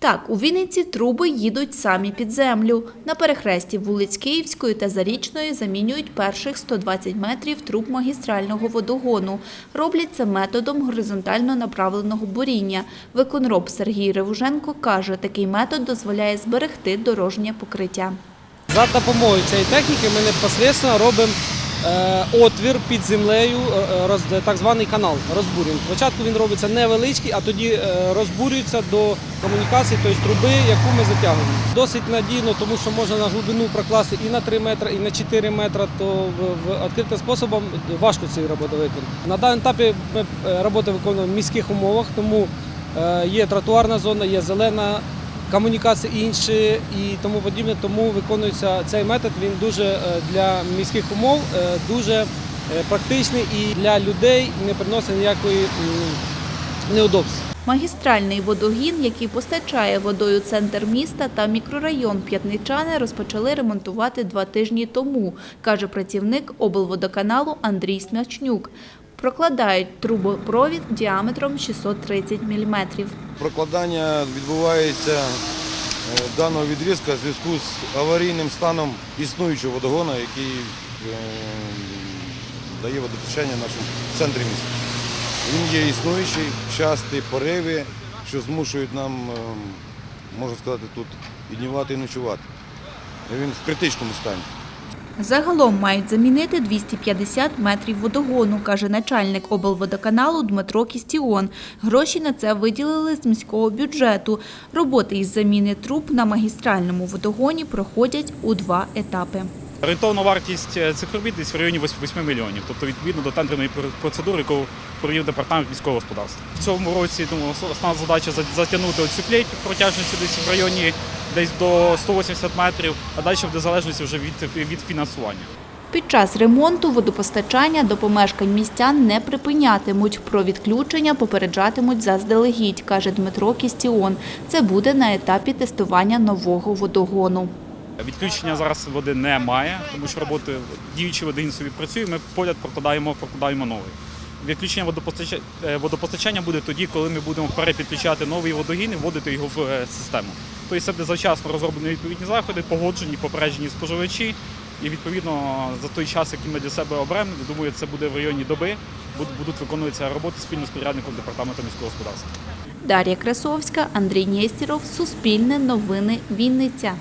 Так, у Вінниці труби їдуть самі під землю. На перехресті вулиць Київської та Зарічної замінюють перших 120 метрів труб магістрального водогону. Роблять це методом горизонтально направленого буріння. Виконроб Сергій Ревуженко каже, такий метод дозволяє зберегти дорожнє покриття. За допомогою цієї техніки ми непосредственно робимо отвір під землею, е, роз, так званий канал розбурюємо. Спочатку він робиться невеличкий, а тоді е, розбурюється до комунікації, тобто труби, яку ми затягуємо. Досить надійно, тому що можна на глибину прокласти і на 3 метри, і на 4 метри, то відкритим способом важко ці роботи виконати. На даному етапі ми е, роботи виконуємо в міських умовах, тому е, є тротуарна зона, є зелена комунікації інші і тому подібне. Тому виконується цей метод. Він дуже е, для міських умов е, дуже е, практичний і для людей не приносить ніякої неудобств. Магістральний водогін, який постачає водою центр міста та мікрорайон П'ятничани, розпочали ремонтувати два тижні тому, каже працівник облводоканалу Андрій Смячнюк. Прокладають трубопровід діаметром 630 мм. Прокладання відбувається е, даного відрізка в зв'язку з аварійним станом існуючого водогону, який е, дає водопостачання в нашому центрі міста. Він є існуючий, часті пориви, що змушують нам, е, можна сказати, тут і і ночувати. Він в критичному стані. Загалом мають замінити 250 метрів водогону, каже начальник облводоканалу Дмитро Кістіон. Гроші на це виділили з міського бюджету. Роботи із заміни труб на магістральному водогоні проходять у два етапи. Орієнтовна вартість е, цих робіт десь в районі 8 мільйонів, тобто відповідно до тендерної процедури, яку провів департамент міського господарства. В цьому році думаю, основна задача за- затягнути оцю плейт протяжністю десь в районі десь до 180 метрів, а далі буде залежності вже від, від фінансування. Під час ремонту водопостачання до помешкань містян не припинятимуть. Про відключення попереджатимуть заздалегідь, каже Дмитро Кістіон. Це буде на етапі тестування нового водогону. Відключення зараз води немає, тому що роботи діючий водогін собі працює. Ми поряд прокладаємо, прокладаємо новий. Відключення водопостачання, водопостачання буде тоді, коли ми будемо перепідключати новий водогін і вводити його в е, систему. Тобто це буде завчасно розроблені відповідні заходи, погоджені, попереджені споживачі. І відповідно за той час, який ми для себе оберемо, думаю, це буде в районі доби. Будуть виконуватися роботи спільно з підрядником департаменту міського господарства. Дар'я Красовська, Андрій Нєстіров, Суспільне новини, Вінниця.